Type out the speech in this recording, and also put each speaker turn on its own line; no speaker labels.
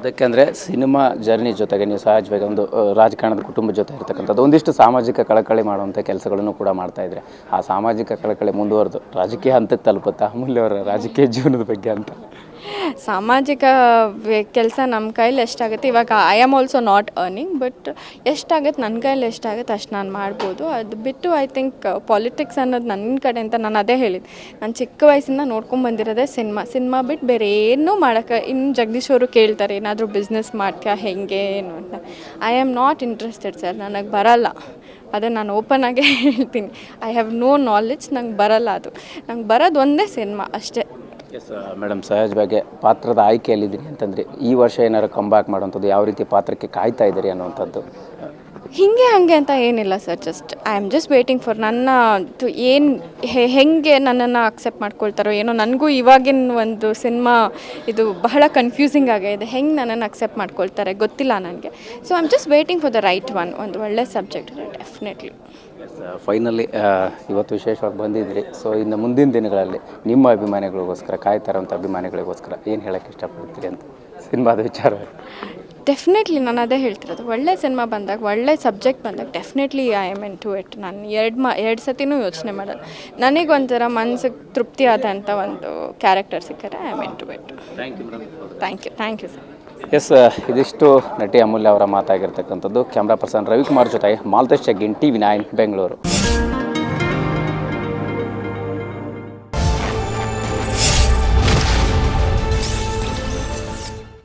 ಅದಕ್ಕೆ ಅಂದರೆ cinema journey ಜೊತೆಗೆ ನೀವು ಸಹಜವಾಗಿ ಒಂದು ರಾಜಕಾರಣದ ಕುಟುಂಬದ ಜೊತೆ ಇರತಕ್ಕಂಥದ್ದು, ಒಂದಿಷ್ಟು ಸಾಮಾಜಿಕ ಕಳಕಳಿ ಮಾಡುವಂಥ ಕೆಲಸಗಳನ್ನು ಕೂಡ ಮಾಡ್ತಾ ಇದ್ರೆ, ಆ ಸಾಮಾಜಿಕ ಕಳಕಳಿ ಮುಂದುವರೆದು ರಾಜಕೀಯ ಹಂತಕ್ಕೆ ತಲುಪುತ್ತಾ, ಅಮೂಲ್ಯವರ ರಾಜಕೀಯ ಜೀವನದ ಬಗ್ಗೆ ಅಂತ.
ಸಾಮಾಜಿಕ ಕೆಲಸ ನಮ್ಮ ಕೈಲಿ ಎಷ್ಟಾಗುತ್ತೆ, ಇವಾಗ I am also not earning but ಎಷ್ಟಾಗುತ್ತೆ ನನ್ನ ಕೈಲಿ ಎಷ್ಟಾಗುತ್ತೆ, ಅಷ್ಟು ನಾನು ಮಾಡ್ಬೋದು. ಅದು ಬಿಟ್ಟು ಐ ಥಿಂಕ್ ಪಾಲಿಟಿಕ್ಸ್ ಅನ್ನೋದು ನನ್ನ ಕಡೆ ಅಂತ ನಾನು ಅದೇ ಹೇಳಿದ್ದು ನಾನು ಚಿಕ್ಕ ವಯಸ್ಸಿಂದ ನೋಡ್ಕೊಂಡು ಬಂದಿರೋದೇ ಸಿನಿಮಾ. ಸಿನಿಮಾ ಬಿಟ್ಟು ಬೇರೆ ಏನೂ ಮಾಡೋಕ್ಕೆ ಇನ್ನು ಜಗದೀಶ್ ಅವರು ಕೇಳ್ತಾರೆ, ಏನಾದರೂ ಬಿಸ್ನೆಸ್ ಮಾಡ್ತೀಯಾ, ಹೆಂಗೆ, ಏನು ಅಂತ. I am not interested sir ನನಗೆ ಬರಲ್ಲ. ಅದೇ ನಾನು ಓಪನ್ ಆಗೇ ಹೇಳ್ತೀನಿ. ಐ ಹ್ಯಾವ್ ನೋ ನಾಲೆಜ್ ನಂಗೆ ಬರಲ್ಲ ಅದು. ನಂಗೆ ಬರೋದು ಒಂದೇ ಸಿನಿಮಾ, ಅಷ್ಟೇ.
ಎಸ್ ಮೇಡಮ್ ಸಹಜವಾಗಿ ಪಾತ್ರದ ಆಯ್ಕೆಯಲ್ಲಿದ್ದೀರಿ ಅಂತಂದರೆ ಈ ವರ್ಷ ಏನಾರು ಕಂಬ್ಯಾಕ್ ಮಾಡುವಂಥದ್ದು ಯಾವ ರೀತಿ ಪಾತ್ರಕ್ಕೆ ಕಾಯ್ತಾ ಇದ್ದೀರಿ ಅನ್ನುವಂಥದ್ದು.
ಹಿಂಗೆ ಹಾಗೆ ಅಂತ ಏನಿಲ್ಲ sir just I am just waiting for ನನ್ನ ಏನು ಹೆಂಗೆ ನನ್ನನ್ನು ಅಕ್ಸೆಪ್ಟ್ ಮಾಡ್ಕೊಳ್ತಾರೋ ಏನೋ ನನಗೂ ಇವಾಗಿನ ಒಂದು ಸಿನಿಮಾ ಇದು ಬಹಳ ಕನ್ಫ್ಯೂಸಿಂಗ್ ಆಗಿದೆ, ಹೆಂಗೆ ನನ್ನನ್ನು ಅಕ್ಸೆಪ್ಟ್ ಮಾಡ್ಕೊಳ್ತಾರೆ ಗೊತ್ತಿಲ್ಲ ನನಗೆ. So I am just waiting for the right one ಒಂದು ಒಳ್ಳೆ ಸಬ್ಜೆಕ್ಟ್ ಡೆಫಿನೆಟ್ಲಿ
ಫೈನಲಿ ಇವತ್ತು ವಿಶೇಷವಾಗಿ ಬಂದಿದ್ರಿ. ಸೊ ಇನ್ನು ಮುಂದಿನ ದಿನಗಳಲ್ಲಿ ನಿಮ್ಮ ಅಭಿಮಾನಿಗಳಿಗೋಸ್ಕರ ಕಾಯ್ತಾರಂಥ ಅಭಿಮಾನಿಗಳಿಗೋಸ್ಕರ ಏನು ಹೇಳೋಕ್ಕೆ ಇಷ್ಟಪಡ್ತೀರಿ ಅಂತ ಸಿನಿಮಾದ ವಿಚಾರ
ಡೆಫಿನೆಟ್ಲಿ ನಾನು ಅದೇ ಹೇಳ್ತಿರೋದು. ಒಳ್ಳೆ ಸಿನಿಮಾ ಬಂದಾಗ ಒಳ್ಳೆ ಸಬ್ಜೆಕ್ಟ್ ಬಂದಾಗ definitely I am into it ನಾನು ಎರಡು ಮಾ ಎರಡು ಸತಿನೂ ಯೋಚನೆ ಮಾಡೋದು ನನಗೆ ಒಂಥರ ಮನ್ಸಿಗೆ ತೃಪ್ತಿ ಆದಂಥ ಒಂದು ಕ್ಯಾರೆಕ್ಟರ್ ಸಿಕ್ಕರೆ I am into it thank you thank you sir
yes ಇದಿಷ್ಟು ನಟಿ ಅಮೂಲ್ಯ ಅವರ ಮಾತಾಗಿರ್ತಕ್ಕಂಥದ್ದು. ಕ್ಯಾಮ್ರಾ ಪರ್ಸನ್ ರವಿಕುಮಾರ್ ಜೊತೆ Maltesh ಜಗ್ಗಿನ್ T V nine Bengaluru.